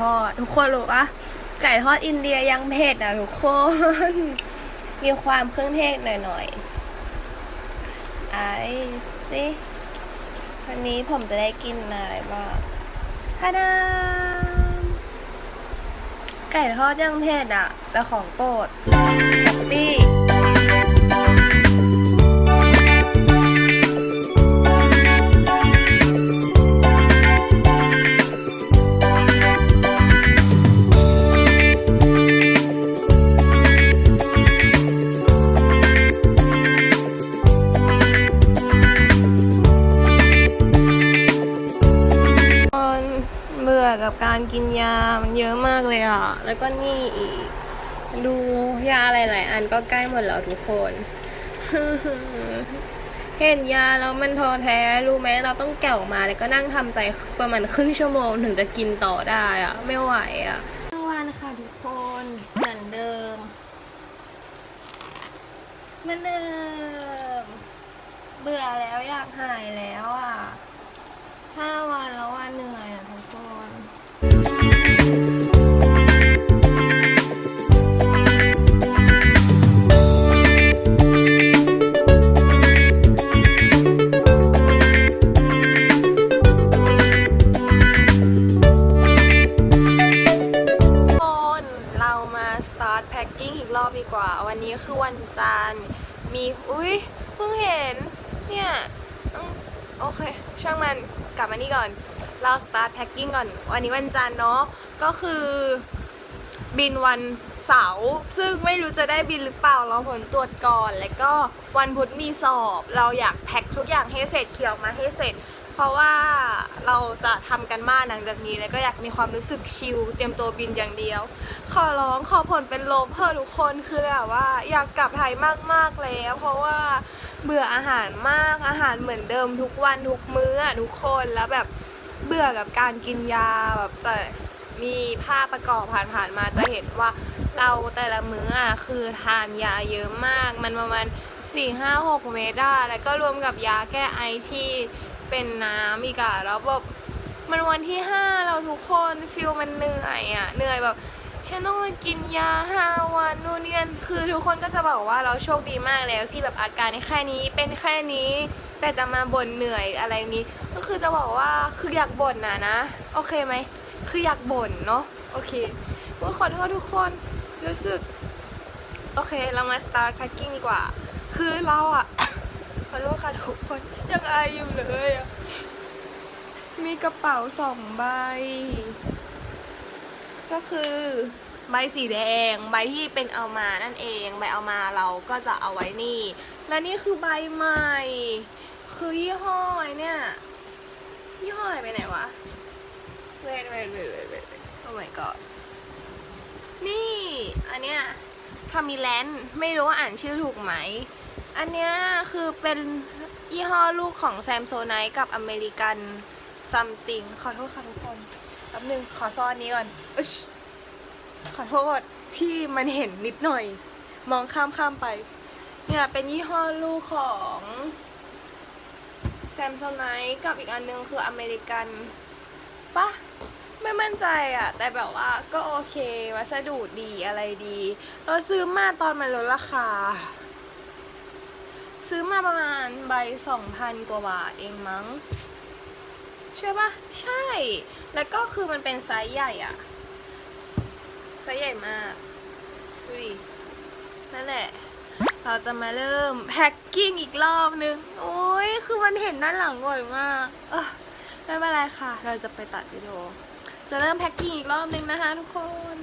ทอด ทุกคนรู้ปะไก่ทอดอินเดียยังเผ็ดนะทุกคน มีความเครื่องเทศหน่อยๆไอซิวันนี้ผมจะได้กินอะไรบ้างฮาดามไก่ทอดยังเผ็ดอะแต่ของโปรดแฮปปี้ การกินยามันเยอะมากเลยอะ แล้วก็นี่อีก ดูยาหลายๆอันก็ใกล้หมดแล้วทุกคน เห็นยาแล้วมันท้อแท้ รู้ไหมเราต้องแก่วมาแล้วก็นั่งทำใจประมาณครึ่งชั่วโมงถึงจะกินต่อได้อะ ไม่ไหวอะเมื่อวานค่ะทุกคนเหมือนเดิมเหมือนเดิม เบื่อแล้วอยากหายแล้วอะห้าวันแล้ววันเหนื่อยอะทุกคน นเรามา start packing อีกรอบดีกว่า วันนี้คือวันจันทร์มี อุ้ยเพิ่งเห็น เนี่ย โอเค ช่างมัน กลับมานี่ก่อน เรา start packing ก่อน วันนี้วันจันทร์เนาะ ก็คือบินวันเสาร์ซึ่งไม่รู้จะได้บินหรือเปล่าเรอผลตรวจก่อน แล้วก็วันพุธมีสอบ เราอยากแพ็คทุกอย่างให้เสร็จเขียวมาให้เสร็จ เพราะว่าเราจะทำกันบ้านหลังจากนี้ แล้วก็อยากมีความรู้สึกชิลเตรียมตัวบินอย่างเดียว ขอร้องขอผลเป็นลบเพื่อทุกคนคือแบบว่าอยากกลับไทยมากๆแล้ว เพราะว่าเบื่ออาหารมากอาหารเหมือนเดิมทุกวันทุกมื้อทุกคนแล้วแบบ เบื่อกับการกินยาแบบจะมีภาพประกอบผ่านๆมาจะเห็นว่าเราแต่ละมื้ออะคือทานยาเยอะมาก มันประมาณ4 5 6เมตรอะแล้วก็รวมกับยาแก้ไอที่เป็นน้ำอีกอะแล้วแบบมันวันที่ห้าเราทุกคนฟิลมันเหนื่อยอะเหนื่อยแบบ ฉันต้องมากินยาห้าวันนู่นนี่นั่นคือทุกคนก็จะบอกว่าเราโชคดีมากแล้วที่แบบอาการแค่นี้เป็นแค่นี้ แต่จะมาบ่นเหนื่อยอะไรนี้ ก็คือจะบอกว่าคืออยากบ่นนะนะ โอเคไหมคืออยากบ่นเนาะโอเคว่าขอโทษทุกคนรู้สึก โอเคเรามา start packing ดีกว่า คือเราอะขอโทษค่ะทุกคนยังอายอยู่เลยอะมีกระเป๋าสองใบ ก็คือใบสีแดง ใบที่เป็นเอามานั่นเอง ใบเอามาเราก็จะเอาไว้นี่ และนี่คือใบใหม่ คือยี่ห้อไอ้เนี่ยยี่ห้ออะไรไปไหนวะเวทเวทเวทเวทเวทโอ้ my god นี่ อันเนี้ยคามิแลนไม่รู้ว่าอ่านชื่อถูกไหม อันเนี้ยคือเป็นยี่ห้อลูกของแซมโซไนกับอเมริกันซัมติงขอโทษค่ะทุกคน แป๊บนึงขอซ่อนนี้ก่อนอชขอโทษที่มันเห็นนิดหน่อย มองข้ามข้ามไป เนี่ยเป็นยี่ห้อลูกของแซมโซไนกับอีกอันนึงคืออเมริกันปะไม่มั่นใจอะแต่แบบว่าก็โอเค วัสดุดีอะไรดี เราซื้อมาตอนมันลดราคา ซื้อมาประมาณใบสองพันกว่าบาทเองมั้ง ใช่ปะใช่ แล้วก็คือมันเป็นไซส์ใหญ่อะไซส์ใหญ่มาก ดูดิ นั่นแหละ เราจะมาเริ่มแพ็คกิ้งอีกรอบนึง โอ้ย คือมันเห็นด้านหลังบ่อยมากเออไม่เป็นไรค่ะ เราจะไปตัดวิดีโอ จะเริ่มแพ็คกิ้งอีกรอบนึงนะคะทุกคน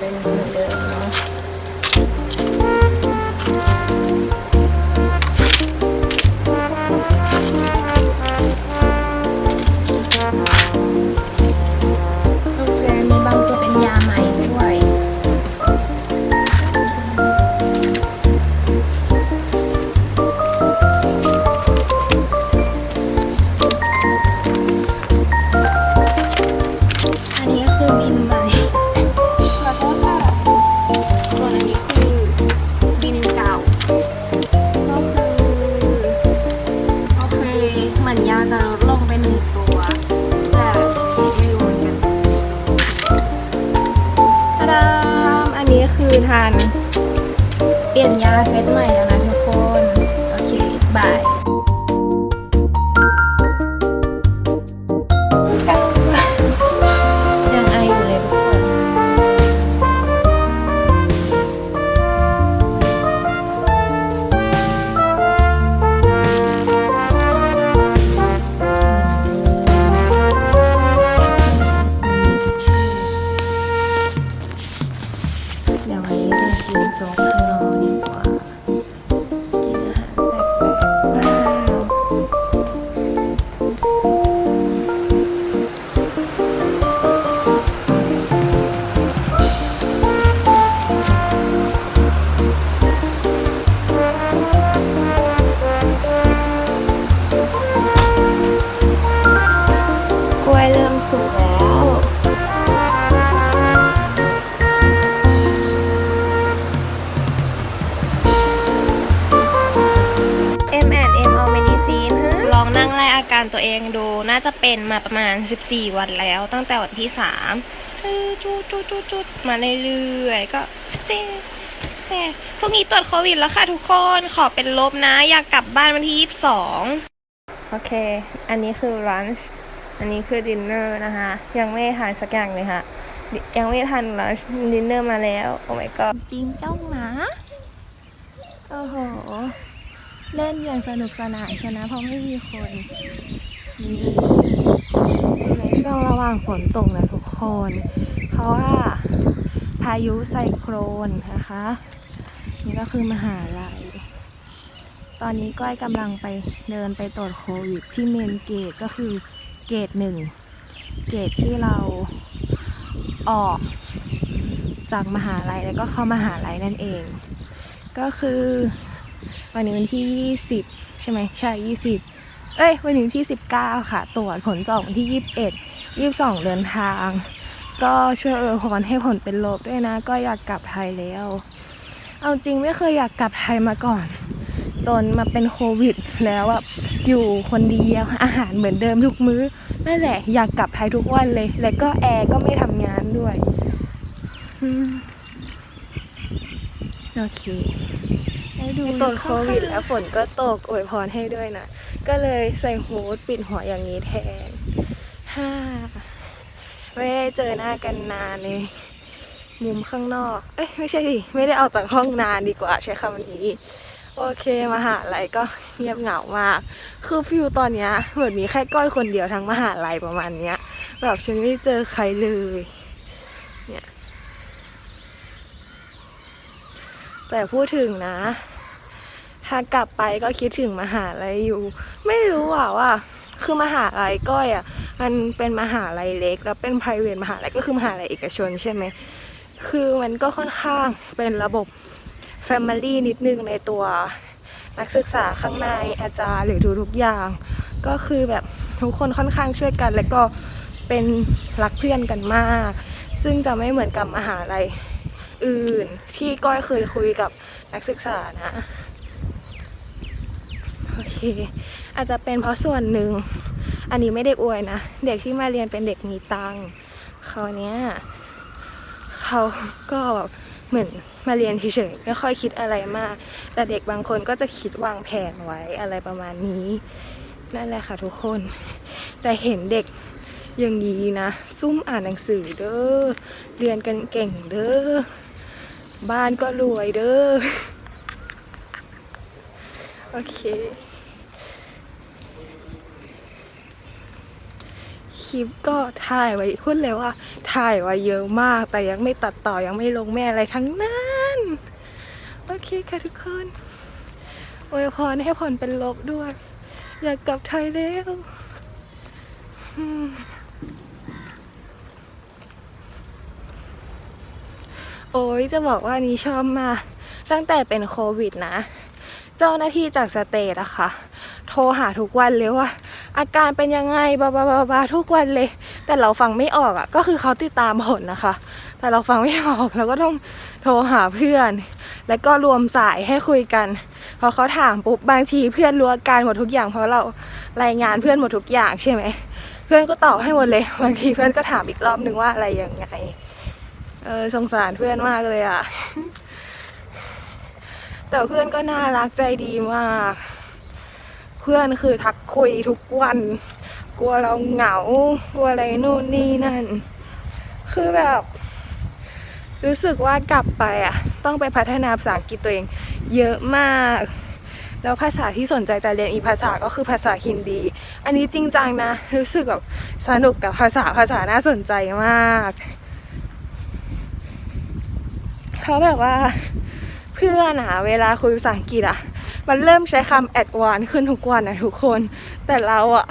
มีาจะเป็นมาประมาณ 14 วันแล้ว ตั้งแต่วันที่3จุดจุดจุดจุดมาเรื่อยๆก็17 18พวกนี้ตรวจโควิดแล้วค่ะทุกคนขอเป็นลบนะ อยากกลับบ้านวันที่ 22 โอเค อันนี้คือ lunch อันนี้คือ dinner นะคะ ยังไม่ได้ทานสักอย่างเลยค่ะ ยังไม่ทาน lunch dinner มาแล้ว โอ้ my god จริงเจ้าหมาโอ้โห เล่นอย่างสนุกสนานชนะเพราะไม่มีคนนี่ ในช่วงระหว่างฝนตกนะทุกคน เพราะว่าพายุไซโครนนะคะ นี่ก็คือมหาลัย ตอนนี้ก้อยกำลังไปเดินไปตรวจโควิดที่เมนเกตก็คือเกตหนึ่ง เกตที่เราออกจากมหาลัยแล้วก็เข้ามหาลัยนั่นเอง ก็คือวันนี้วันที่ 20 ใช่ไหมใช่ 20 เอ้ย วันนี้ที่ 19 ค่ะ ตรวจผลจออกวันที่ 21 22 เดินทาง ก็เชื่อเออพรให้ผลเป็นลบด้วยนะ ก็อยากกลับไทยแล้ว เอาจริงไม่เคยอยากกลับไทยมาก่อน จนมาเป็นโควิด แล้วแบบอยู่คนเดียวอาหารเหมือนเดิมทุกมื้อนั่นแหละอยากกลับไทยทุกวันเลย แล้วก็แอร์ก็ไม่ทำงานด้วยโอเค ตอนโควิดแล้วฝนก็ตกอวยพรให้ด้วยนะ ก็เลยใส่ฮูดปิดหัวอย่างนี้แทนฮ่าไม่ได้เจอหน้ากันนานเลยมุมข้างนอก เอ้ยไม่ใช่ดิ ไม่ได้ออกจากห้องนานดีกว่าใช้คำนี้ โอเคมหาลัยก็เงียบเหงามาก คือฟิวตอนเนี้ยเหมือนมีแค่ก้อยคนเดียวทั้งมหาลัยประมาณเนี้ย แบบฉันไม่เจอใครเลย เนี่ย แต่พูดถึงนะ ถ้ากลับไปก็คิดถึงมหาลัยอยู่ ไม่รู้อะว่าคือมหาลัยก้อยอะมันเป็นมหาลัยเล็ก แล้วเป็น p r i v a t มหาลัยก็คือมหาลัยเอกชนใช่ไหมคือมันก็ค่อนข้างเป็นระบบ Family นิดนึงในตัวนักศึกษาข้างในอาจารย์หรือทุกๆอย่าง ก็คือแบบทุกคนค่อนข้างช่วยกัน แล้วก็เป็นรักเพื่อนกันมาก ซึ่งจะไม่เหมือนกับมหาลัย อื่น ที่ก้อยเคยคุยกับนักศึกษานะโอเค อาจจะเป็นเพราะส่วนหนึ่ง อันนี้ไม่ได้อวยนะ เด็กที่มาเรียนเป็นเด็กมีตังค์เขาวเนี้ยเขาก็แบบเหมือนมาเรียนเฉยๆไม่ค่อยคิดอะไรมาก แต่เด็กบางคนก็จะคิดวางแผนไว้อะไรประมาณนี้ นั่นแหละค่ะทุกคน แต่เห็นเด็กอย่างนี้นะ ซุ่มอ่านหนังสือเด้อเรียนกันเก่งเด้อ บ้านก็รวยเด้อ โอเค คลิปก็ถ่ายไว้พูดเลยว่า ถ่ายไว้เยอะมาก แต่ยังไม่ตัดต่อยังไม่ลงแม่อะไรทั้งนั้น โอเคค่ะทุกคนอวยพรให้ผลเป็นลบด้วย อยากกลับไทยแล้วอืม โอ้ยจะบอกว่านี้ชอบมากตั้งแต่เป็นโควิดนะ เจ้าหน้าที่จากสเตทอะค่ะ โทรหาทุกวันเลยว่า อาการเป็นยังไงบาบาบาบาทุกวันเลย แต่เราฟังไม่ออกอะก็คือเขาติดตามผลนะคะ แต่เราฟังไม่ออกเราก็ต้องโทรหาเพื่อน แล้วก็รวมสายให้คุยกัน พอเขาถามปุ๊บบางทีเพื่อนรู้อาการหมดทุกอย่าง เพราะเรารายงานเพื่อนหมดทุกอย่างใช่ไหมเพื่อนก็ตอบให้หมดเลย บางทีเพื่อนก็ถามอีกรอบนึงว่าอะไรยังไง เออสงสารเพื่อนมากเลยอะแต่เพื่อนก็น่ารักใจดีมาก เพื่อนคือทักคุยทุกวัน กลัวเราเหงา กลัวอะไรนู่นนี่นั่น คือแบบ รู้สึกว่ากลับไปอะ ต้องไปพัฒนาภาษาอังกฤษตัวเอง เยอะมาก แล้วภาษาที่สนใจจะเรียนอีกภาษาก็คือภาษาฮินดี อันนี้จริงจังนะ รู้สึกแบบสนุกกับภาษาภาษาน่าสนใจมาก เขาแบบว่าเพื่อนอะเวลาคุยภาษาอังกฤษอะมันเริ่มใช้คำแอดวานขึ้นทุกวันนะทุกคน แต่เราอะ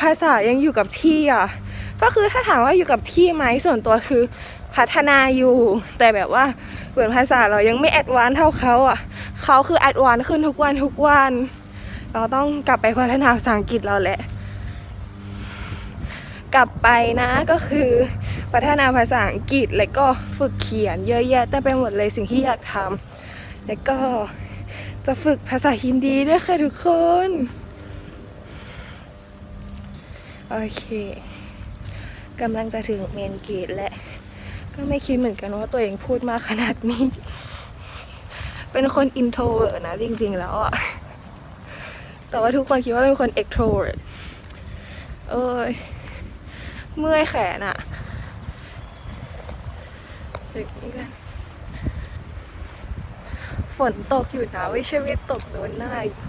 ภาษายังอยู่กับที่อะก็คือถ้าถามว่าอยู่กับที่ไหมส่วนตัวคือพัฒนาอยู่ แต่แบบว่าเหมือนภาษาเรายังไม่แอดวานเท่าเขาอะเขาคือแอดวานขึ้นทุกวันทุกวัน เราต้องกลับไปพัฒนาภาษาอังกฤษเราแหละ กลับไปนะก็คือพัฒนาภาษาอังกฤษแล้วก็ฝึกเขียนเยอะแยะแต่ไปหมดเลยสิ่งที่อยากทำแล้วก็จะฝึกภาษาฮินดีด้วยค่ะทุกคน โอเคกำลังจะถึงเมนเกตแล้วก็ไม่คิดเหมือนกันว่าตัวเองพูดมากขนาดนี้ เป็นคนอินโทรเวิร์นะจริงๆแล้วอะแต่ว่าทุกคนคิดว่าเป็นคนเอ็กโทรเวิร์เอ้ย เมื่อยแขนอะเด็กนี้กันฝนตกอยู่นะไม่ใช่ไม่ตกโดนหน้าอยู่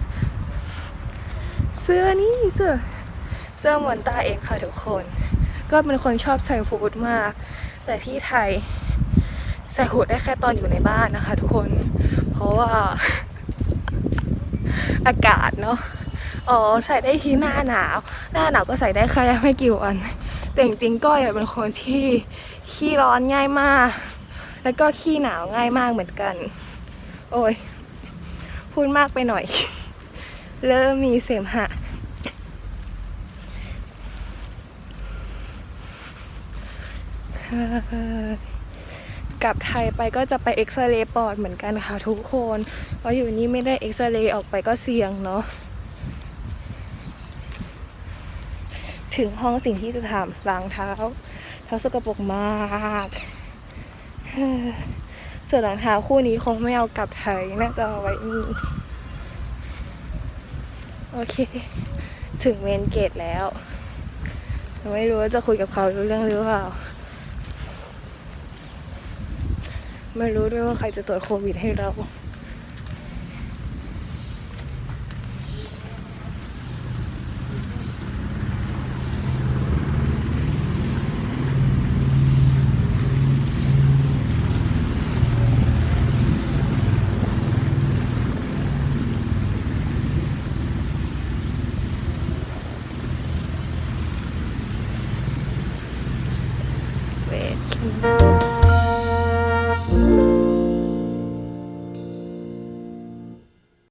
เสื้อนี่เสื้อเสื้อมอนตาเองค่ะทุกคน ก็เป็นคนชอบใส่ฮูดมาก แต่ที่ไทยใส่ฮูดได้แค่ตอนอยู่ในบ้านนะคะ ทุกคน เพราะว่า อากาศเนาะอ๋อใส่ได้ที่หน้าหนาว หน้าหนาวก็ใส่ได้แค่ไม่กี่วัน แต่จริงๆก็อยเป็นคนที่ขี้ร้อนง่ายมาก แล้วก็ขี้หนาวง่ายมากเหมือนกัน โอ้ยพูดมากไปหน่อย เริ่มมีเสมหะ กลับไทยไปก็จะไปเอ็กซเรย์ปอดเหมือนกันค่ะทุกคน เพราะอยู่นี่ไม่ได้เอ็กซเรย์ออกไปก็เสี่ยงเนาะ ถึงห้องสิ่งที่จะทำล้างเท้า เท้าสกปรกมากเฮ้อส่วนรองเท้าคู่นี้คงไม่เอากลับไทยน่าจะเอาไว้นี่โอเค ถึงเมนเกตแล้วไม่รู้ว่าจะคุยกับเขารู้เรื่องหรือเปล่า ไม่รู้ด้วยว่าใครจะตรวจโควิดให้เรา